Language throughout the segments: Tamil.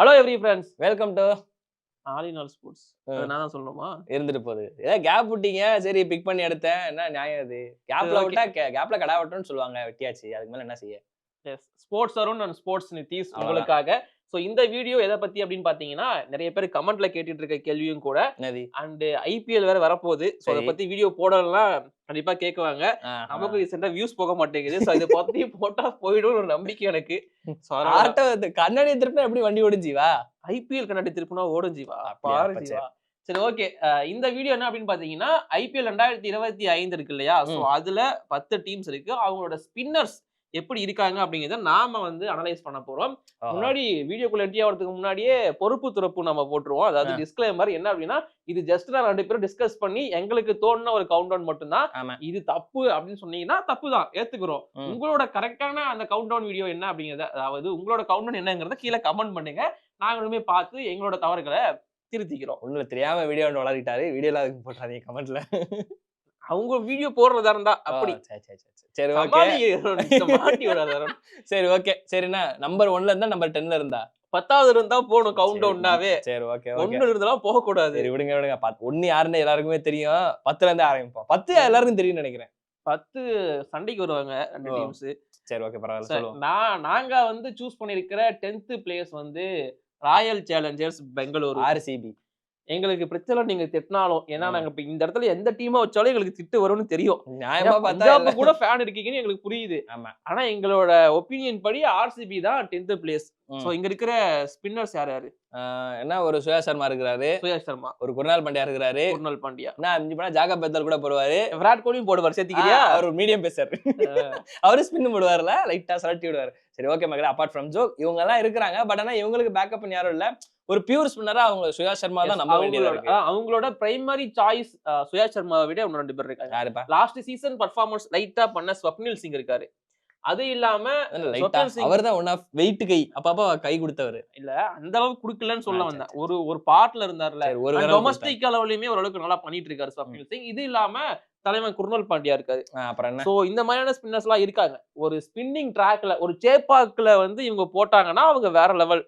Hello every friends welcome to all in all sports. நான் தான் சொல்லணுமா? இருந்துட்டு போகுது. ஏதோ கேப் விட்டீங்க. சரி பிக் பண்ணி எடுத்தேன். என்ன நியாயம் அது? கேப்ல. விட்டா கேப்ல கடா விட்டோம்னு சொல்லுவாங்க வெட்டியாச்சு. அதுக்கு மேல என்ன செய்ய? Yes sports Arun and sports அவ்வளவுதான். உங்களுக்காக. ஸோ இந்த வீடியோ எதை பத்தி அப்படின்னு பாத்தீங்கன்னா நிறைய பேர் கமெண்ட்ல கேட்டுட்டு இருக்க கேள்வியும் கூட. அண்ட் ஐபிஎல் வேற வரப்போகுது. ஸோ அதை. பத்தி வீடியோ போடலாம் கண்டிப்பா கேட்குவாங்க நமக்கு ரீசெண்டா வியூஸ் போக மாட்டேங்குது. ஸோ இதை பத்தி போட்டா போயிடும் ஒரு நம்பிக்கை எனக்கு. ஆட்டோ கண்ணாடி திருப்பினா எப்படி வண்டி ஓடிஞ்சிவா ஐபிஎல் கண்ணாடி திருப்பினா ஓடும் ஜீவா? பாரு ஜீவா. சரி ஓகே இந்த வீடியோ என்ன அப்படின்னு பாத்தீங்கன்னா ஐபிஎல் ரெண்டாயிரத்தி இருபத்தி ஐந்து இருக்கு இல்லையா? ஸோ ம். அதுல பத்து டீம்ஸ் இருக்கு. அவங்களோட ஸ்பின்னர்ஸ் எப்படி இருக்காங்க அப்படிங்கிறத நாம வந்து அனலைஸ் பண்ண போறோம். முன்னாடி வீடியோக்குள்ள என்ட்ரி ஆகிறதுக்கு முன்னாடியே பொறுப்பு துறப்பு நம்ம போட்டுருவோம். அதாவது. டிஸ்க்ளைமர் என்ன அப்படின்னா இது ஜஸ்ட் நான் ரெண்டு பேரும் டிஸ்கஸ் பண்ணி எங்களுக்கு தோணுன ஒரு கவுண்ட் டவுன் மட்டும்தான். இது தப்பு அப்படின்னு சொன்னீங்கன்னா தப்பு தான் ஏத்துக்கிறோம். உங்களோட கரெக்டான அந்த கவுண்ட் டவுன் வீடியோ என்ன அப்படிங்கறத அதாவது உங்களோட கவுண்ட் டவுன் என்னங்கிறத கீழே கமெண்ட் பண்ணுங்க. நாங்களுமே பார்த்து எங்களோட தவறுகளை திருத்திக்கிறோம். ஒண்ணுல தெரியாம வீடியோ ஒன்று வளர்க்கிட்டாரு வீடியோல அதுக்கு போட்டாதீங்க கமெண்ட்ல அவங்க வீடியோ போடுறதா இருந்தா அப்படி. சரி சரி சரி சரி. ஓகே. சரி ஓகே சரிண்ணா நம்பர் ஒன்ல இருந்தா நம்பர் டென்ல இருந்தா? பத்தாவது இருந்தா போகணும் கவுண்ட் டவுன்னாவே சரி ஓகே ஒண்ணு இருந்தாலும் போக கூடாது சரி விடுங்க விடுங்க. ஒண்ணு யாருன்னு எல்லாருக்குமே தெரியும். பத்துல இருந்து ஆரம்பிப்போம். பத்து எல்லாருக்கும் தெரியும்னு நினைக்கிறேன். பத்து சண்டைக்கு வருவாங்க ரெண்டு. டீம்ஸ் சரி ஓகே பரவாயில்ல நான் நாங்க வந்து சூஸ் பண்ணிருக்கிற டென்த் பிளேஸ் வந்து ராயல் சேலஞ்சர்ஸ் பெங்களூரு. ஆர்சிபி எங்களுக்கு பிரச்சனை நீங்க திட்டினாலும் ஏன்னா. நாங்க இப்ப இந்த இடத்துல எந்த டீமா வச்சாலும் எங்களுக்கு திட்டு வரும்னு தெரியும் நியாயமா பஞ்சாப் கூட ஃபேன் இருக்கீங்கன்னு எங்களுக்கு புரியுது ஆமா. ஆனா எங்களோட ஒப்பீனியன் படி ஆர்சிபி தான் டென்த் பிளேஸ் சோ இங்க இருக்கிற ஸ்பின்னர்ஸ் யார் யாரு? ஆஹ் என்ன ஒரு சுயா சர்மா இருக்கிறாரு. சுயாஷ் சர்மா. ஒரு குருநாள் பாண்டியா இருக்கிறாரு. குர்னல் பாண்டியா. என்ன அஞ்சு பண்ணா ஜாகா பெத்தல் கூட போடுவாரு. விராட் கோலியும் போடுவார் சேர்த்திக்கிறியா? அவர் ஒரு மீடியம் பேசர். அவரு ஸ்பின் போடுவார்ல லைட்டா சரட்டி விடுவாரு. சரி ஓகே மகளே அப்பார்ட் ஃப்ரம் ஜோக் இவங்க எல்லாம் இருக்கிறாங்க. பட் ஆனா இவங்களுக்கு பேக்கப் யாரும் இல்ல. ஒரு பியூர் ஸ்பின்னரா அவங்க சுயா சர்மா தான் நம்ப வேண்டியதா அவங்களோட பிரைமரி சாய்ஸ் சுயாஷ் சர்மாவை விட இன்னும் ரெண்டு பேர் இருக்காங்க. லாஸ்ட் சீசன் பர்ஃபார்மன்ஸ் லைட்டா பண்ண ஸ்வப்னில் சிங் இருக்காரு. அது இல்லாம லைட்டா. ஸ்வப்னில் சிங் அவர் தான் ஒன் ஆஃப் வெயிட் கை அப்பப்ப கை கொடுத்தவர். இல்ல அந்த அளவுக்கு குடுக்கலன்னு சொல்ல வந்தேன். ஒரு ஒரு பார்ட்ல இருந்தார்ல ஒரு டொமஸ்டிக் அளவுலயுமே ஓரளவுக்கு நல்லா பண்ணிட்டு இருக்காரு ஸ்வப்னில் சிங். இது இல்லாம தலைவன் குர்னல் பாண்டியா இருக்காரு. அப்புறம் சோ இந்த மாதிரியான ஸ்பின்னர்ஸ் எல்லாம் இருக்காங்க. ஒரு ஸ்பின்னிங் ட்ராக்ல ஒரு சேப்பாக்ல வந்து இவங்க போட்டாங்கன்னா அவங்க வேற லெவல்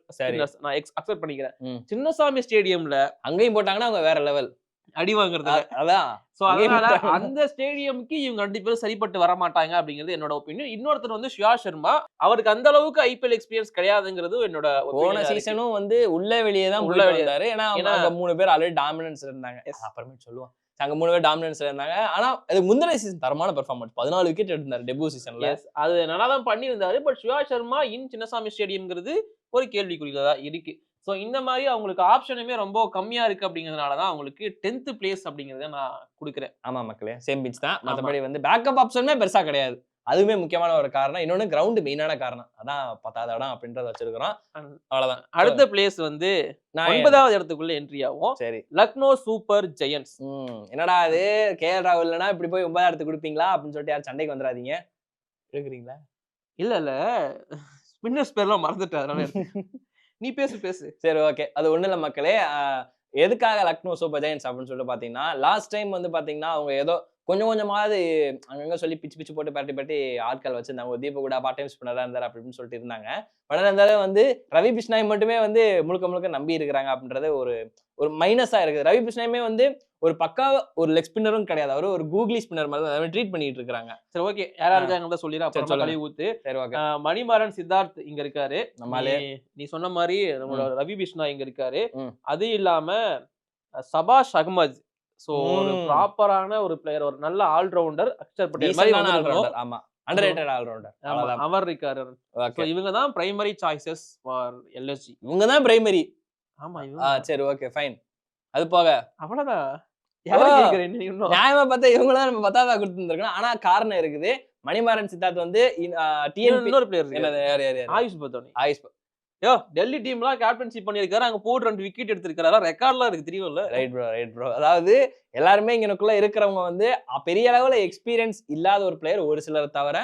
நான் அக்செப்ட் பண்ணிக்கிறேன். சின்னசாமி ஸ்டேடியம்ல அங்கேயும் போட்டாங்கன்னா அவங்க வேற லெவல் அடி வாங்குறது அதான். சோ அங்கேயும் அதனால. அந்த ஸ்டேடியம்க்கு இவங்க ரெண்டு பேரும் சரிப்பட்டு வர மாட்டாங்க அப்படிங்கிறது என்னோட ஒப்பீனியன் இன்னொருத்தர் வந்து ஷியா சர்மா அவருக்கு அந்த அளவுக்கு ஐபிஎல் எக்ஸ்பீரியன்ஸ் கிடையாதுங்கிறது என்னோட போன. சீசனும் வந்து உள்ள வெளியே தான் உள்ள உள்ள வெளியே. வந்தாரு. ஏன்னா அங்க மூணு பேர் ஆல்ரெடி டாமினன்ஸ் இருந்தாங்க. அப்புறமேட்டு சொல்லுவோம். அங்க மூணு பேர் டாமினன்ஸ் இருந்தாங்க. ஆனா அது முந்தின சீசன் தரமான பெர்ஃபார்மன்ஸ் பதினாலு விக்கெட் எடுத்தாரு டெபு சீசன்ல அது நல்லா தான் பண்ணியிருந்தாரு. பட் ஷியா சர்மா இன் சின்னசாமி ஸ்டேடியம்ங்கிறது ஒரு கேள்விக்குறியதா இருக்கு. ஸோ இந்த மாதிரி அவங்களுக்கு ஆப்ஷனுமே ரொம்ப கம்மியா இருக்கு அப்படிங்கிறதுனால தான் அவங்களுக்கு டென்த் பிளேஸ் அப்படிங்கிறத நான் கொடுக்குறேன். ஆமா மக்களே சேம் பிச் தான். மத்தபடி வந்து பேக்கப் ஆப்ஷனுமே பெருசா கிடையாது. அதுவுமே முக்கியமான ஒரு காரணம். இன்னொன்னு கிரவுண்ட் மெயினான காரணம். அதான் பத்தாவது இடம் அப்படின்றத வச்சிருக்கிறோம். And அவ்வளவுதான். அடுத்த பிளேஸ் வந்து நான் ஒன்பதாவது இடத்துக்குள்ள என்ட்ரி ஆகும். சரி. லக்னோ சூப்பர் ஜெயன்ஸ் என்னடா அது? கே எல் ராகுல் இல்லைன்னா இப்படி போய் ஒன்பதாயிரத்து கொடுப்பீங்களா? அப்படின்னு சொல்லிட்டு யாரும் சண்டைக்கு வந்துடாதீங்க. இருக்கிறீங்களா இல்ல இல்ல. ஸ்பின்னர்ஸ் பேர்லாம் மறந்துட்டேன் அதனால. நீ பேசு பேசு. சரி ஓகே அது ஒன்றும் இல்லை மக்களே. எதுக்காக லக்னோ சூப்பர் ஜெயின்ஸ் அப்படின்னு சொல்லிட்டு பார்த்தீங்கன்னா லாஸ்ட் டைம் வந்து பார்த்தீங்கன்னா அவங்க ஏதோ கொஞ்சம் கொஞ்சமாவது அங்கங்க சொல்லி பிச்சு பிச்சு போட்டு பரட்டி பரட்டி ஆட்கள் வச்சிருந்தாங்க. ஒரு தீப கூட பார்ட் டைம் ஸ்பின்னரா இருந்தாரு அப்படின்னு சொல்லிட்டு இருந்தாங்க. பட் இருந்தாலும் வந்து ரவி பிஷ்னாய் மட்டுமே வந்து முழுக்க முழுக்க நம்பி இருக்கிறாங்க அப்படின்றது ஒரு ஒரு மைனஸா இருக்குது. ரவி பிஷ்னாயுமே வந்து ஒரு பக்கா ஒரு லெக் ஸ்பின்னரும் கிடையாது. அவரு ஒரு கூகுளி ஸ்பின்னர் மாதிரி தான். ட்ரீட் பண்ணிட்டு இருக்காங்க சரி ஓகே யாரா இருக்காங்க சொல்லிடுறேன் அப்புறம். கழுவி ஊத்து. சரி ஓகே மணிமாறன் சித்தார்த் இங்க இருக்காரு. நம்மளே. நீ- சொன்ன மாதிரி நம்மளோட ரவி பிஷ்ணா இங்க இருக்காரு. அது இல்லாம சபாஷ் அகமது சோ ஒரு. ப்ராப்பரான ஒரு பிளேயர் ஒரு நல்ல ஆல்ரவுண்டர் அக்ஷர் பட்டேல் மாதிரி all-rounder. ஆமா. அண்டர் ரேட்டட் ஆல்ரவுண்டர் அவர் இருக்காரு. இவங்க தான் பிரைமரி சாய்ஸஸ் ஃபார் எல்எஸ்ஜி இவங்க தான் பிரைமரி ஆமா ஆ சரி ஓகே ஃபைன் அது போக. இன்னும்? நியாயமா பார்த்தா இவங்க தான் நம்ம பத்தாவதா ஆனா காரணம் இருக்குது. மணிமாறன் சித்தார்த் வந்து டிஎன்பி இன்னொரு பிளேயர் ஆயுஷ் பத்தோனி. ஆயுஷ் யோ டெல்லி டீம்லாம் கேப்டன்ஷிப் பண்ணிருக்காரு அங்க போட்டு ரெண்டு விக்கெட் எடுத்திருக்காரு ரெக்கார்ட்லாம் இருக்கு தெரியும்ல? ரைட் ப்ரோ ரைட் ப்ரோ அதாவது எல்லாருமே இங்கனக்குள்ள இருக்கிறவங்க வந்து பெரிய அளவுல எக்ஸ்பீரியன்ஸ் இல்லாத ஒரு பிளேயர் ஒரு சிலர் தவிர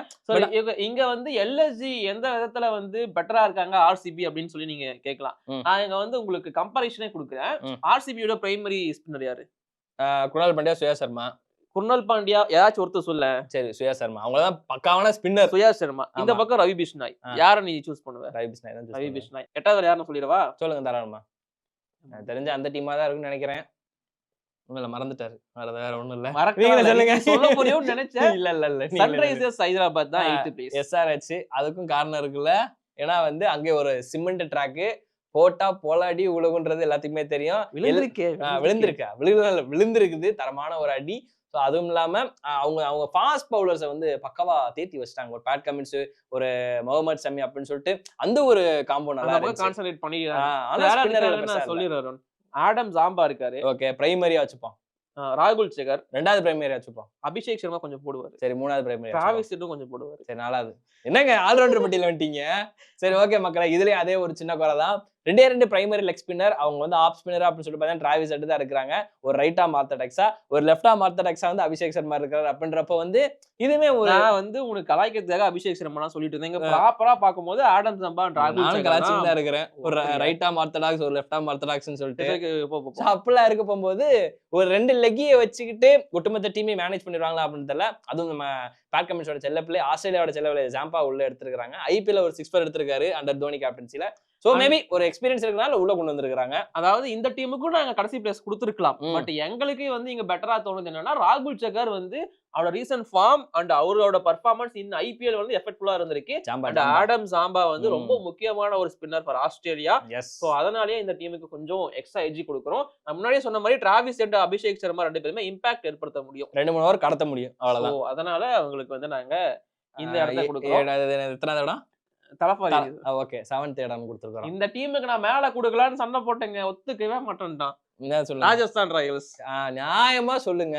இங்க வந்து எல்எஸ்ஜி எந்த விதத்துல வந்து பெட்டரா இருக்காங்க ஆர்சிபி அப்படின்னு சொல்லி நீங்க கேட்கலாம். நான் இங்க வந்து உங்களுக்கு கம்பேரிஷனே கொடுக்குறேன். ஆர்சிபியோட பிரைமரி ஸ்பின்னர் யாரு? குணால் பாண்டியா சுயா சர்மா. குர்னல் பாண்டியா ஏதாச்சும் ஒருத்தர் சொல்ல சரி சுயா சர்மா. அவங்கதான் பக்காவான ஸ்பின்னர் சுயா சர்மா. இந்த. பக்கம் ரவி பிஷ்னாய். யாரை நீ சூஸ் பண்ணுவ? ரவி பிஷ்னாய் தான் ரவி. பிஷ்னாய் எட்டாவது யாருன்னு சொல்லிடவா? சொல்லுங்க தாராளமா. தெரிஞ்ச அந்த டீமா தான் இருக்குன்னு நினைக்கிறேன். இல்ல மறந்துட்டாரு. வேற வேற ஒண்ணும் இல்ல. நீங்களே சொல்லுங்க. சொல்ல போறியோன்னு நினைச்சேன். இல்ல இல்ல இல்ல. சன்ரைசர்ஸ் ஹைதராபாத் தான் எயித்து பிளேஸ் எஸ்ஆர்ஹெச் அதுக்கும் காரணம் இருக்குல்ல. ஏன்னா வந்து அங்கே ஒரு சிமெண்ட் ட்ராக்கு போட்டா போலாடி உலகுன்றது எல்லாத்துக்குமே தெரியும். விழுந்திருக்கே விழுந்திருக்கா. விழுந்து விழுந்திருக்குது. தரமான ஒரு அடி. ஸோ அதுவும் இல்லாம ஆ, அவங்க அவங்க ஃபாஸ்ட் பவுலர்ஸை வந்து பக்கவா தேத்தி வச்சிட்டாங்க. ஒரு பேட் கமின்ஸ் ஒரு முகமது சமி அப்படின்னு சொல்லிட்டு அந்த ஒரு காம்போ நல்லா கான்சென்ட்ரேட் பண்ணி. சொல்லிடுறேன் ஆடம் ஜாம்பா இருக்காரு. ஓகே பிரைமரியா வச்சுப்போம். ஆ, ராகுல் சேகர். ரெண்டாவது பிரைமரியா வச்சுப்போம். அபிஷேக் சர்மா கொஞ்சம் போடுவாரு. சரி மூணாவது பிரைமரி டிராவிஸ் இன்னும் கொஞ்சம் போடுவாரு. சரி நாலாவது. என்னங்க ஆல்ரவுண்டர் பட்டியல வந்துட்டீங்க? சரி ஓகே மக்களே இதுலயும் அதே ஒரு சின்ன குறை தான். ரெண்டே ரெண்டு பிரைமரி லெக் ஸ்பின்னர் அவங்க வந்து ஆப் ஸ்பின்னர் அப்படின்னு சொல்லிட்டு பார்த்தா டிராவிஸ் தான் இருக்கிறாங்க. ஒரு ரைட்டா மார்த்தடெக்ஸா ஒரு லெஃப்டா மார்த்தடெக்ஸா வந்து அபிஷேக் சர்மா இருக்கிறார் அப்படின்றப்ப வந்து இதுவுமே ஒரு நான் வந்து உனக்கு கலாய்க்கிறதுக்காக அபிஷேக் சர்மா சொல்லிட்டு இருந்தேன். ப்ராப்பரா பாக்கும்போது ஆடம் ராகுல் நானும் கலாச்சிட்டு தான். இருக்கிறேன். ஒரு? ரைட்டா மார்த்தடாக்ஸ் ஒரு லெஃப்டா மார்த்தடாக்ஸ்னு சொல்லிட்டு. அப்படிலாம் இருக்க போகும்போது ஒரு ரெண்டு லெக்கியை வச்சுக்கிட்டு ஒட்டுமொத்த டீமே மேனேஜ் பண்ணிடுவாங்களா அப்படின்னு தெரியல. அதுவும் நம்ம பேட் கமிஷனோட செல்ல பிள்ளை ஆஸ்திரேலியாவோட செல்ல பிள்ளை ஜாம்பா உள்ள எடுத்திருக்காங்க ஐபிஎல் ஒரு சிக்ஸ் எடுத்திருக்காரு அண்டர் தோனி கேப்டன்சில சோ And- மேபி ஒரு எக்ஸ்பீரியன்ஸ் இருக்கனால உள்ள கொண்டு வந்திருக்காங்க அதாவது இந்த டீமுக்கும் நாங்க கடைசி பிளேஸ் கொடுத்துருக்கலாம். பட் எங்களுக்கு வந்து இங்க பெட்டரா தோணுது என்னன்னா ராகுல் சக்கர் வந்து அவரோட ரீசன்ட் ஃபார்ம் அண்ட் அவரோட பர்ஃபார்மன்ஸ் இந்த ஐபிஎல் வந்து எஃபெக்ட்ஃபுல்லா இருந்திருக்கு. And Adam Zampa. வந்து. ரொம்ப முக்கியமான ஒரு ஸ்பின்னர் ஃபார் ஆஸ்திரேலியா ஸோ அதனாலேயே இந்த டீமுக்கு கொஞ்சம் எக்ஸ்ட்ரா எஜ்ஜி கொடுக்குறோம். நான் முன்னாடியே சொன்ன மாதிரி டிராவிஸ் அண்ட் அபிஷேக் சர்மா ரெண்டு பேருமே இம்பாக்ட் ஏற்படுத்த முடியும். ரெண்டு மூணு ஓவர் கடத்த முடியும். அவ்வளவுதான். ஸோ அதனால அவங்களுக்கு வந்து நாங்க இந்த இடத்த கொடுக்குறோம். எத்தனாவது இடம்? தலப்பாதி ஓகே செவன்த் இடம் கொடுத்துருக்கோம் இந்த டீமுக்கு நான் மேல கொடுக்கலான்னு சண்டை போட்டேங்க. ஒத்துக்கவே மாட்டேன்ட்டான். என்ன சொல்லுங்க? ராஜஸ்தான் ராயல்ஸ் நியாயமா சொல்லுங்க.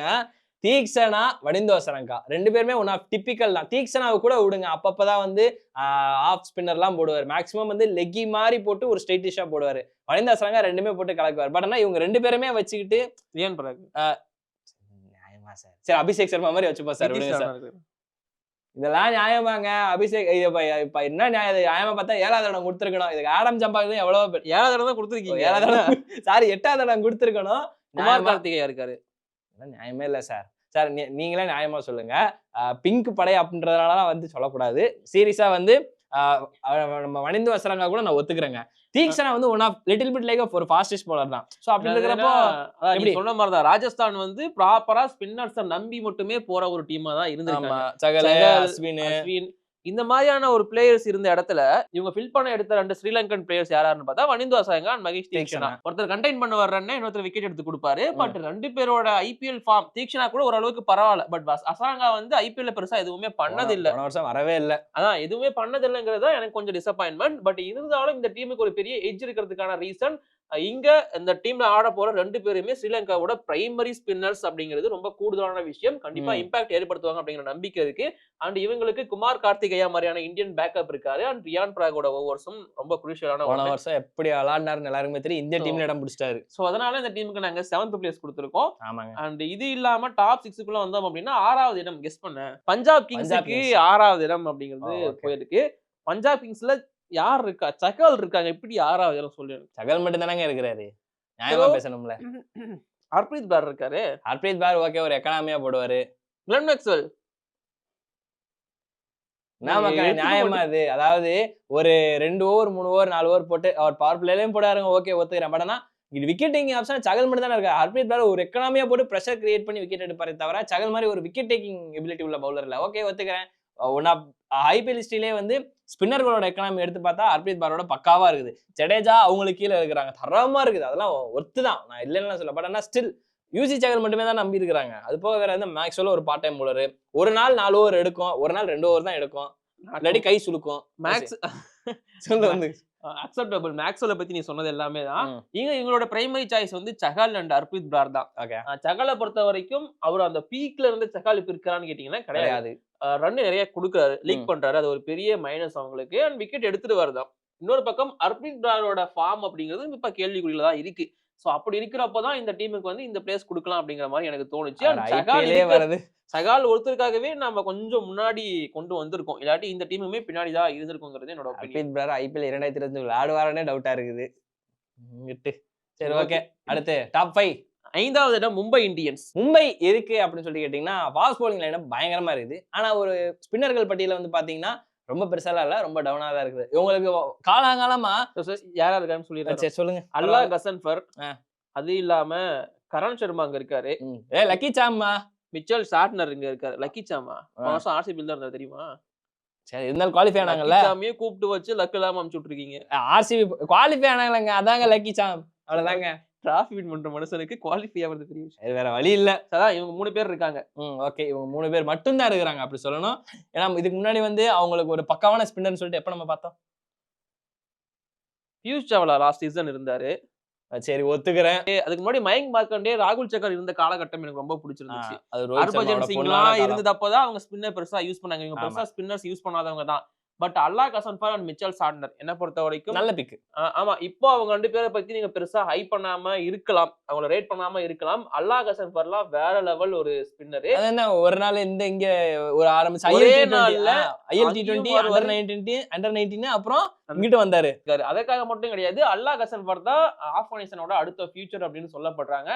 தீக்ஷனா வடிந்தோசரங்கா? ரெண்டு பேருமே ஒன் ஆஃப் டிப்பிக்கல் தான். தீக்ஷனாவை கூட விடுங்க. அப்பப்பதான் வந்து ஆஃப் ஸ்பின்னர்லாம் போடுவார். மேக்ஸிமம் வந்து லெக்கி மாதிரி போட்டு ஒரு ஸ்ட்ரெயிட்டிஷா போடுவார். வடிந்தோசரங்கா ரெண்டுமே போட்டு கலக்குவார். பட் ஆனா இவங்க ரெண்டு பேருமே வச்சுக்கிட்டு ரியான் பராக் நியாயமா சார். சரி அபிஷேக் சர்மா மாதிரி வச்சுப்போம் சார் விடுங்க நிதிஷ் சார் ராணா இருக்கு. இதெல்லாம் நியாயமாங்க. அபிஷேக் இப்ப என்ன நியாயம்? நியாயமா பார்த்தா ஏழாவது இடம் கொடுத்துருக்கணும். இதுக்கு ஆடம் ஜம்பாக்கு தான் எவ்வளவு ஏழாவது இடம் தான் கொடுத்துருக்கீங்க. ஏழாவது இடம் சாரி எட்டாவது இடம் கொடுத்துருக்கணும். குமார் கார்த்திகேயா இருக்காரு. நியாயமே இல்லை சார். சார் நீங்களே நியாயமா சொல்லுங்க. பிங்க் படை அப்படின்றதுனால வந்து சொல்லக்கூடாது. சீரியஸா வந்து நம்ம வணிந்து வசரங்க கூட நான் ஒத்துக்கிறேங்க. தீக்ஷனா வந்து one of little bit like ஒரு ஃபாஸ்டஸ்ட் bowler தான். ஸோ அப்படி இருக்கிறப்போ எப்படி? சொன்ன மாதிரி தான் ராஜஸ்தான் வந்து ப்ராப்பரா ஸ்பின்னர்ஸ நம்பி மட்டுமே போற ஒரு டீமா தான் இருந்திருக்காங்க. சகல அஸ்வின் இந்த மாதிரியான ஒரு பிளேயர்ஸ் இருந்த இடத்துல இவங்க ஃபில் பண்ண எடுத்த ரெண்டு ஸ்ரீலங்கன் பிளேயர்ஸ் யாராருன்னு பார்த்தா வனிந்து அசாயங்கா அண்ட் மகேஷ் தீக்ஷனா. ஒருத்தர் கண்டெயின் பண்ண வர்றன்னு இன்னொருத்தர் விக்கெட் எடுத்து கொடுப்பாரு. பட் ரெண்டு பேரோட ஐபிஎல் ஃபார்ம் தீக்ஷனா கூட ஓரளவுக்கு பரவாயில்ல. பட் அசாங்கா வந்து ஐபிஎல் பெருசா எதுவுமே பண்ணது இல்ல வருஷம் வரவே இல்ல. அதான் எதுவுமே பண்ணது இல்லைங்கிறது தான் எனக்கு கொஞ்சம் டிசப்பாயின்மெண்ட் பட் இருந்தாலும் இந்த டீமுக்கு ஒரு பெரிய எட்ஜ் இருக்கிறதுக்கான ரீசன் இங்க இந்த டீம்ல ஆட போற ரெண்டு பேருமே ஸ்ரீலங்காவோட பிரைமரி ஸ்பின்னர்ஸ் அப்படிங்கிறது ரொம்ப கூடுதலான விஷயம். கண்டிப்பா. இம்பாக்ட் ஏற்படுத்துவாங்க அப்படிங்கிற நம்பிக்கை இருக்கு. அண்ட் இவங்களுக்கு குமார் கார்த்திகேயா மாதிரியான இந்தியன் பேக்கப் இருக்காரு. அண்ட் ரியான் பிராகோட ஓவர்ஸும் ரொம்ப குரூஷியலான வருஷம் எப்படி விளாடினாருன்னு எல்லாருக்குமே தெரியும். இந்திய So- டீம்ல இடம் பிடிச்சிட்டாரு. ஸோ அதனால இந்த டீமுக்கு நாங்க செவன்த் பிளேஸ் கொடுத்துருக்கோம். ஆமாங்க. அண்ட் இது இல்லாம டாப் சிக்ஸுக்குள்ள வந்தோம் அப்படின்னா ஆறாவது இடம் கெஸ் பண்ண. பஞ்சாப் கிங்ஸுக்கு. ஆறாவது இடம் அப்படிங்கிறது Oh. போயிருக்கு. பஞ்சாப் கிங்ஸ்ல யார் இருக்கா? சகல் இருக்காங்க. எப்படி ஆறாவது இடம் சொல்லு சகல் மட்டும் தானங்க இருக்கிறாரு. நியாயமா பேசணும்ல. ஹர்ப்ரீத் பேர் இருக்காரு. ஹர்ப்ரீத் பார் ஓகே ஒரு எக்கனாமியா போடுவாரு. Glenn Maxwell. நியாயமா அது. அதாவது ஒரு ரெண்டு ஓவர் மூணு ஓவர் நாலு ஓவர் போட்டு அவர் பவர் பிளேலையும் போடாருங்க ஓகே ஒத்துக்கிறேன். பட் ஆனா இது விக்கெட் டேக்கிங் ஆப்ஷன் சகல் மட்டும் தானே இருக்கு ஹர்ப்ரீத் பார் ஒரு எக்கனாமியா போட்டு ப்ரெஷர் கிரியேட் பண்ணி விக்கெட் எடுப்பாரே தவிர சகல் மாதிரி ஒரு விக்கெட் டேக்கிங் எபிலிட்டி உள்ள பவுலர் இல்ல. ஓகே ஒத்துக்கிறேன். ஒன் ஆஃப் ஐபிஎல் ஹிஸ்ட்ரியிலே வந்து ஸ்பின்னர்களோட எக்கனாமி எடுத்து பார்த்தா ஹர்ப்ரீத் பாரோட பக்காவா இருக்குது. ஜடேஜா அவங்களுக்கு கீழே இருக்கிறாங்க. தரமா இருக்குது. அதெல்லாம் ஒர்த்து தான். நான் இல்லைன்னு சொல்ல பட் ஆனா ஸ்டில் யூசி சகல் மட்டுமே தான் நம்பி இருக்கிறாங்க. அது போக வேற வந்து மேக்ஸ்வெல் ஒரு பார்ட் டைம் bowler. ஒரு நாள் நாலு ஓவர் எடுக்கும். ஒரு நாள் ரெண்டு ஓவர் தான் எடுக்கும். இல்லாட்டி கை சுலுக்கும் மேக்ஸ் சொல்ல வந்து. அக்செப்டபிள் மேக்ஸ்வெல்ல பத்தி நீ சொன்னது எல்லாமே தான். இங்க எங்களோட பிரைமரி சாய்ஸ் வந்து சஹால் அண்ட் ஹர்ப்ரீத் பிரார் தான். சஹாலை பொறுத்த வரைக்கும் அவர் அந்த பீக்ல இருந்து சஹால் இப்ப இருக்கான்னு கேட்டீங்கன்னா கிடையாது. ரன் நிறைய கொடுக்குறாரு. லீக். பண்றாரு. அது ஒரு பெரிய மைனஸ் அவங்களுக்கு. அண்ட் விக்கெட் எடுத்துட்டு வருதான் இன்னொரு பக்கம் ஹர்ப்ரீத் பிராரோட ஃபார்ம் அப்படிங்கிறது இப்ப கேள்விக்குறியில தான் இருக்கு. சோ அப்படி இருக்கிறப்ப தான் இந்த டீமுக்கு வந்து இந்த பிளேஸ் கொடுக்கலாம் அப்படிங்கிற மாதிரி எனக்கு தோணுச்சு. இருக்க- வருது சகால் ஒருத்தருக்காகவே நம்ம கொஞ்சம் முன்னாடி கொண்டு வந்திருக்கோம். இல்லாட்டி இந்த டீமுமே பின்னாடி தான் இருந்திருக்குங்கிறது என்னோட ஒப்பீனியன் பார் ஐபிஎல் இரண்டாயிரத்தி இருபத்தி விளையாடுவாரனே டவுட்டா இருக்குது. சரி. ஓகே. அடுத்து டாப் ஃபைவ் ஐந்தாவது இடம் மும்பை இந்தியன்ஸ். மும்பை எதுக்கு அப்படின்னு சொல்லி கேட்டிங்கன்னா ஃபாஸ்ட் bowling லைன் பயங்கரமா இருக்குது. ஆனா ஒரு ஸ்பின்னர்கள் பட்டியல வந்து பாத்தீங்கன்னா ரொம்ப பெருசாலாம் இல்ல ரொம்ப டவுனா தான் இருக்குது. இவங்களுக்கு காலாகாலமா யாரா இருக்கான்னு சொல்லிடுறேன். சரி சொல்லுங்க. அல்லா கசன்ஃபர். அது இல்லாம கரண் சர்மா அங்க இருக்காரு. ஏ லக்கி சாம்மா. மிச்சல் சாட்னர் இங்க இருக்காரு. லக்கி சாமா. போன வருஷம் ஆர்சிபி தான் இருந்தாரு தெரியுமா? சரி இருந்தாலும் குவாலிஃபை ஆனாங்கல்ல? சாமியே கூப்பிட்டு வச்சு லக் இல்லாம அமுச்சு விட்டுருக்கீங்க. ஆர்சிபி குவாலிஃபை ஆனாங்களங்க. அதாங்க லக்கி சாம். அவ்வளவுதாங்க. டிராஃபி வின் பண்ற மனுஷனுக்கு குவாலிஃபை ஆகிறது பெரிய விஷயம். வேற வழி இல்ல. அதான் இவங்க மூணு பேர் இருக்காங்க. ம் ஓகே இவங்க மூணு பேர் மட்டும்தான் இருக்கிறாங்க அப்படி சொல்லணும். ஏன்னா இதுக்கு முன்னாடி வந்து அவங்களுக்கு ஒரு பக்காவான ஸ்பின்னர்னு சொல்லிட்டு எப்ப நம்ம பார்த்தோம்? பியூஷ் சாவ்லா லாஸ்ட் சீசன் இருந்தாரு. சரி ஒத்துக்கிறேன். அதுக்கு முன்னாடி மயங்க் மார்க்கண்டே ராகுல் சக்கர் இருந்த காலகட்டம் எனக்கு ரொம்ப பிடிச்சிருந்துச்சு. அது காலம். இருந்ததப்பதான் அவங்க ஸ்பின்னர் பெருசா யூஸ் பண்ணாங்க. இவங்க. பெருசா ஸ்பின்னர்ஸ் யூஸ் பண்ணாதவங்க தான். But Allah Ghazanfar and Mitchell Santner என்ன பொறுத்த வரைக்கும் நல்ல பிக் ஆமா இப்போ அவங்க ரெண்டு பேரை பத்தி நீங்க பெருசா ஹை பண்ணாம இருக்கலாம். அவங்கள ரேட் பண்ணாம இருக்கலாம். அல்லா கசன்ஃபர்லாம் வேற லெவல் ஒரு ஸ்பின்னரு என்ன ஒரு நாள் இந்த இங்க ஒரு ஆரம்பிச்சு ஒரே நாள்ல IL T twenty. Under nineteen under nineteen அப்புறம் இங்கிட்டு வந்தாரு. அதுக்காக மட்டும் கிடையாது அல்லா கசன்ஃபர் தான் ஆப்கானிஸ்தானோட அடுத்த ஃபியூச்சர் அப்படின்னு சொல்லப்படுறாங்க.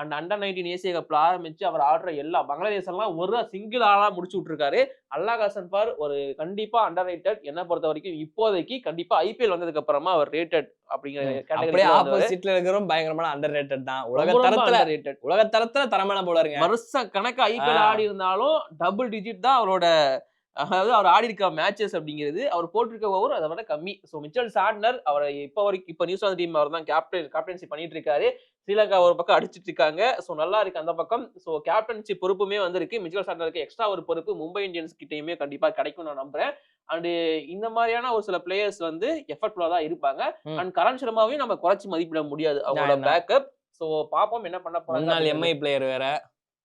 அண்ட் அண்டர் நைன்டீன் ஏசிய கப்ல ஆரம்பிச்சு அவர் ஆடுற எல்லா பங்களாதேஷ் எல்லாம் ஒரு சிங்கிள் ஆளா முடிச்சு விட்டுருக்காரு. அல்லா கசன்ஃபர் ஒரு கண்டிப்பா அண்டர் ரேட்டட் என்ன பொறுத்த வரைக்கும் இப்போதைக்கு கண்டிப்பா ஐபிஎல் வந்ததுக்கு அப்புறமா அவர் ரேட்டட் அப்படிங்கிற கேட்டகரி ஆப்போசிட்ல இருக்கிறோம் பயங்கரமான அண்டர் ரேட்டட் தான் உலக தரத்துல ரேட்டட் உலக தரத்துல தரமான போலருங்க வருஷ கணக்கு ஐபிஎல். ஆடி இருந்தாலும் டபுள் டிஜிட் தான் அவரோட அதாவது அவர் ஆடி இருக்க மேட்சஸ் அப்படிங்கிறது அவர் போட்டிருக்க ஓவர் அதை விட கம்மி. ஸோ மிச்சல் சாட்னர் அவரை இப்போ வரைக்கும் இப்போ நியூசிலாந்து டீம் அவர் தான் கேப்டன் கேப்டன்சி பண்ணிட்டு இருக்காரு. ஸ்ரீலங்கா ஒரு பக்கம் அடிச்சிட்டு இருக்காங்க. ஸோ நல்லா இருக்கு அந்த பக்கம். ஸோ கேப்டன்சி பொறுப்புமே வந்திருக்கு. மிச்சல் சாட்னருக்கு எக்ஸ்ட்ரா ஒரு பொறுப்பு. மும்பை இந்தியன்ஸ் கிட்டயுமே கண்டிப்பா கிடைக்கும் நான் நம்புறேன். அண்ட் இந்த மாதிரியான ஒரு சில பிளேயர்ஸ் வந்து எஃபர்ட்ஃபுல்லா தான் இருப்பாங்க. அண்ட் கரண் சர்மாவையும் நம்ம குறைச்சி மதிப்பிட முடியாது அவங்களோட தான். பேக்கப் ஸோ பாப்போம் என்ன பண்ண போறாங்க எம்ஐ பிளேயர் வேற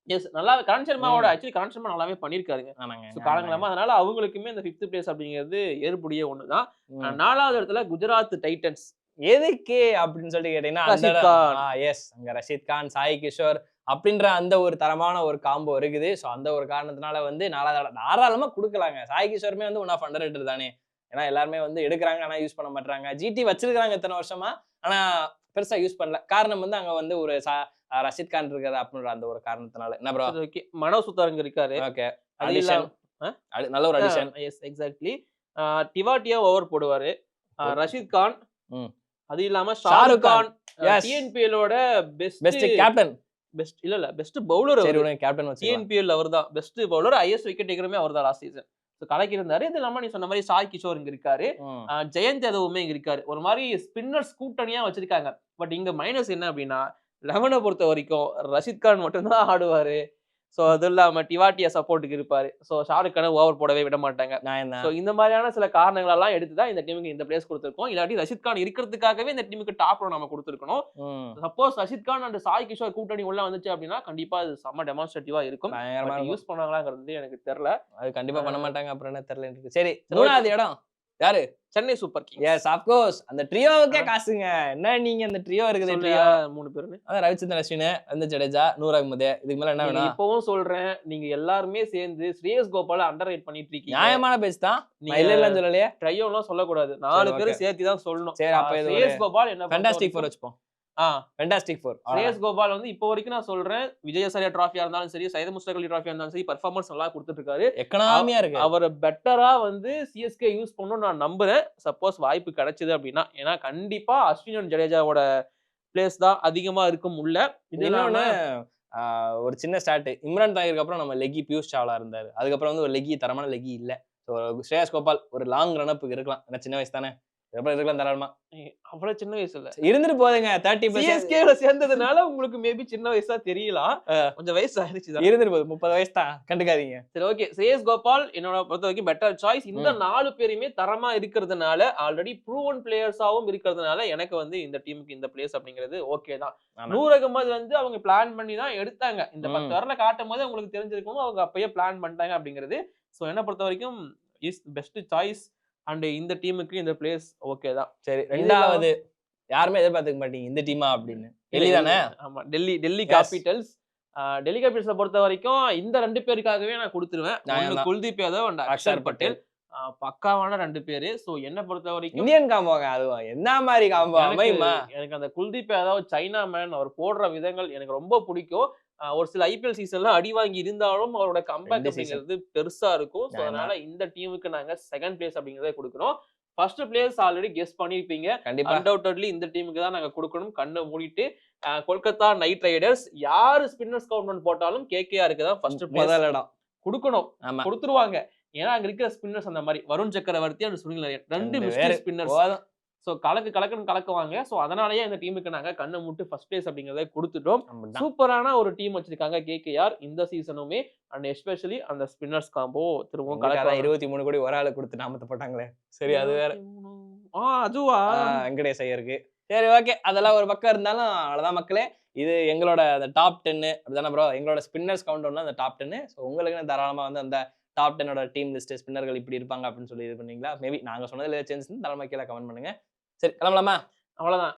எஸ் நல்லா கரண் சர்மாவோட. ஆக்சுவலி கரண் சர்மா நல்லாவே பண்ணிருக்காருங்க ஆமாங்க ஸோ காலங்களமா அதனால அவங்களுக்குமே இந்த ஃபிஃப்த் பிளேஸ் அப்படிங்கிறது ஏற்புடைய ஒண்ணுதான் ம். நாலாவது இடத்துல குஜராத் டைட்டன்ஸ் எதுக்கு அப்படின்னு சொல்லி கேட்டீங்கன்னா. எஸ் அங்க ரஷீத் கான் சாய் கிஷோர் அப்படின்ற அந்த ஒரு தரமான ஒரு காம்போ இருக்குது. ஸோ அந்த ஒரு காரணத்தினால வந்து நாலாவது தாராளமா கொடுக்கலாங்க. சாய் கிஷோருமே வந்து ஒன் ஆஃப் அண்டர் தானே. ஏன்னா எல்லாருமே வந்து எடுக்கிறாங்க ஆனா யூஸ் பண்ண மாட்டாங்க ஜிடி வச்சிருக்காங்க இத்தனை வருஷமா. ஆனா பெருசா யூஸ் பண்ணல. காரணம் வந்து அங்க வந்து ஒரு சா- ரஷீத் கான் இருக்காரு அப்படின்ற அந்த ஒரு காரணத்தினால. என்ன ப்ரோ ஓகே மனோ சுத்தாரங்க இருக்காரு. ஓகே அது நல்ல ஒரு addition yes exactly Tewatia over போடுவாரு. ரஷீத் கான். அது இல்லாம ஷாருக் கான். டிஎன்பிஎலோட பெஸ்ட் பெஸ்ட் கேப்டன் பெஸ்ட் இல்ல இல்ல பெஸ்ட் பவுலர் உடனே கேப்டன் டிஎன்பிஎல் அவர் தான் பெஸ்ட் பவுலர் ஐஎஸ் விக்கெட் டேக்கருமே அவர் தான் லாஸ்ட் சீசன் கலக்கி இருந்தாரு இது இல்லாம நீ சொன்ன மாதிரி சாய் கிஷோர் இங்க இருக்காரு. ஜெயந்த் யாதவுமே இங்க இருக்காரு. ஒரு மாதிரி ஸ்பின்னர்ஸ் கூட்டணியா வச்சிருக்காங்க. பட் இங்க மைனஸ் என்ன அப்படின்னா லெவனை பொறுத்த வரைக்கும் ரஷித் கான் மட்டும்தான் ஆடுவாரு. ஸோ அது இல்லாம டிவாட்டியா சப்போர்ட்டுக்கு இருப்பாரு. ஸோ ஷாருக் கானை ஓவர் போடவே விட மாட்டாங்க. நான் ஸோ இந்த மாதிரியான சில காரணங்கள் எல்லாம் எடுத்து தான் இந்த டீமுக்கு இந்த பிளேஸ் கொடுத்துருக்கோம். இல்லாட்டி ரஷித் கான் இருக்கிறதுக்காகவே இந்த டீமுக்கு டாப் நம்ம கொடுத்துருக்கணும். சப்போஸ் ரஷித் கான் அண்ட் சாய் கிஷோர் கூட்டணி உள்ள வந்துச்சு அப்படின்னா கண்டிப்பா அது செம்ம டெமான்ஸ்ட்ரேட்டிவா இருக்கும். யூஸ் பண்ணாங்களாங்கிறது எனக்கு தெரியல. அது கண்டிப்பா பண்ண மாட்டாங்க. அப்புறம் என்ன தெரியல சரி மூணாவது இடம். யாரு? Chennai Super Kings. Yes of course அந்த ட்ரியோவுக்கே. காசுங்க. என்ன நீங்க அந்த ட்ரியோ இருக்குது ட்ரியோ? மூணு பேருன்னு அதான் ரவிச்சந்திரன் அஸ்வின் வந்து ஜடேஜா நூர் அகமது இதுக்கு மேல என்ன வேணும்? இப்பவும் சொல்றேன். நீங்க எல்லாருமே சேர்ந்து ஸ்ரேயஸ் கோபால அண்டர் ரேட் பண்ணிட்டு இருக்கீங்க. நியாயமான பேச்சு தான். நீங்க இல்ல இல்லன்னு சொல்லலையே. ட்ரையோ எல்லாம் சொல்லக்கூடாது. நாலு பேரும். சேர்த்து தான் சொல்லணும். சரி, அப்ப ஸ்ரேயஸ் கோபால் என்ன ஃபென்டாஸ்டிக் ஃபோர் வச்சுப்போம். ஃபென்டாஸ்டிக் ஃபோர் ஸ்ரேயஸ் கோபால் வந்து இப்போ வரைக்கும் நான் சொல்றேன் விஜயசரியா டிராஃபியா இருந்தாலும் சரி சைத முஸ்தகலி டிராஃபியா இருந்தாலும் சரி பர்ஃபார்மன்ஸ் நல்லா கொடுத்துட்டு இருக்காரு எக்கனாமியா இருக்கு. அவரை பெட்டரா வந்து சிஎஸ்கே யூஸ் பண்ணணும்னு நான் நம்புறேன். சப்போஸ் வாய்ப்பு கிடைச்சது அப்படின்னா ஏன்னா கண்டிப்பா அஸ்வின் ஜடேஜாவோட பிளேஸ் தான் அதிகமா இருக்கும் உள்ள இது ஒரு சின்ன ஸ்டார்ட் இம்ரான் தாகிருக்கு அப்புறம் நம்ம லெக்கி பியூஷ் சாவ்லா இருந்தாரு. அதுக்கப்புறம் வந்து ஒரு லெக்கி தரமான லெக்கி இல்ல. ஸோ ஸ்ரேயஸ் கோபால் ஒரு லாங் ரனப்புக்கு இருக்கலாம். ஏன்னா சின்ன வயசு தானே? இதுக்கப்புறம் இருக்கலாம் தாராளமா? அவ்வளவு சின்ன வயசுல. இருந்துட்டு போதுங்க தேர்ட்டி சிஎஸ்கேல சேர்ந்ததுனால உங்களுக்கு மேபி சின்ன வயசா தெரியலாம். கொஞ்சம் வயசு ஆயிடுச்சு. இருந்துட்டு போகுது. முப்பது வயசு தான். கண்டுக்காதீங்க. சரி ஓகே ஸ்ரேயஸ் கோபால் என்னோட பொறுத்த வரைக்கும் பெட்டர் சாய்ஸ் இந்த. நாலு பேருமே தரமா இருக்கிறதுனால ஆல்ரெடி ப்ரூவன் பிளேயர்ஸாவும் இருக்கிறதுனால எனக்கு வந்து இந்த டீமுக்கு இந்த பிளேஸ் அப்படிங்கிறது ஓகே தான். அகமது வந்து அவங்க பிளான் பண்ணி தான் எடுத்தாங்க. இந்த. பத்து வரல காட்டும் போது உங்களுக்கு தெரிஞ்சிருக்கும். அவங்க அப்பயே பிளான் பண்ணிட்டாங்க அப்படிங்கிறது. ஸோ என்ன பொறுத்த வரைக்கும் இஸ் பெஸ்ட் சாய்ஸ் அண்ட் இந்த டீமுக்கு இந்த பிளேஸ் ஓகே தான். சரி ரெண்டாவது யாருமே எதிர்பார்த்துக்க மாட்டீங்க. இந்த டீமா அப்படின்னு. டெல்லி தானே? ஆமா டெல்லி டெல்லி. கேபிட்டல்ஸ் டெல்லி கேபிட்டல்ஸை பொறுத்த வரைக்கும் இந்த ரெண்டு பேருக்காகவே நான் கொடுத்துருவேன். குல்தீப் யாதவ் அண்ட் அக்ஷர் பட்டேல். பக்காவான ரெண்டு பேரு. சோ என்ன பொறுத்த வரைக்கும் இந்தியன் காம்போங்க அதுவும் என்ன மாதிரி காம்போ எனக்கு- அமையுமா? எனக்கு அந்த குல்தீப் யாதவ் சைனா மேன் அவர் போடுற விதங்கள் எனக்கு ரொம்ப பிடிக்கும். ஒரு சில ஐபிஎல் சீசன்ல அடி வாங்கி இருந்தாலும் அவரோட கம்பேக். அப்படிங்கிறது பெருசா இருக்கும். ஸோ. அதனால இந்த டீமுக்கு நாங்க செகண்ட் பிளேஸ் அப்படிங்கறத கொடுக்குறோம் ஃபர்ஸ்ட் பிளேஸ் ஆல்ரெடி கெஸ் பண்ணிருப்பீங்க கண்டிப்பா. அன்டவுட்லி இந்த டீமுக்கு தான் நாங்க கொடுக்கணும். கண்ணை மூடிட்டு கொல்கத்தா நைட் ரைடர்ஸ் யாரு ஸ்பின்னர்ஸ் கவுண்ட் போட்டாலும் கேகேஆருக்கு தான் ஃபர்ஸ்ட் முதல் இடம். கொடுக்கணும். கொடுத்துருவாங்க. ஏன்னா அங்க இருக்கிற ஸ்பின்னர்ஸ் அந்த மாதிரி. வருண் சக்கரவர்த்தி அண்ட் சுனில் ரெண்டு. ஸ்பின்னர்ஸ் ஸோ கலக்கு கலக்குன்னு கலக்குவாங்க. ஸோ அதனாலயே இந்த டீமுக்கு நாங்க கண்ணை மூட்டு ஃபர்ஸ்ட் பிளேஸ் அப்படிங்கறத கொடுத்துட்டோம். சூப்பரான ஒரு டீம் வச்சிருக்காங்க கேகேஆர் இந்த சீசனுமே அண்ட் எஸ்பெஷலி அந்த ஸ்பின்னர்ஸ் காம்போ திரும்பவும் கலக்கலாம் இருபத்தி மூணு கோடி ஒரு ஆளு கொடுத்து நாமத்தை போட்டாங்களே. சரி அது வேற. ஆ அதுவா? வெங்கடேஷ் ஐயருக்கு சரி ஓகே. அதெல்லாம் ஒரு பக்கம் இருந்தாலும் அவ்வளவுதான் மக்களே. இது எங்களோட அந்த டாப் டென்னு அப்படிதானே ப்ரோ எங்களோட ஸ்பின்னர்ஸ் கவுண்ட் ஒன்று அந்த டாப் டென்னு ஸோ உங்களுக்கு தாராளமா வந்து அந்த டாப் டென்னோட டீம் லிஸ்ட் ஸ்பின்னர்கள் இப்படி இருப்பாங்க அப்படின்னு சொல்லி இது பண்ணீங்களா? மேபி நாங்க சொன்னதுல சேஞ்ச் தாராளமா கீழே கமெண்ட் பண்ணுங்க. சரி கிளம்பலாமா? அவ்வளவுதான்.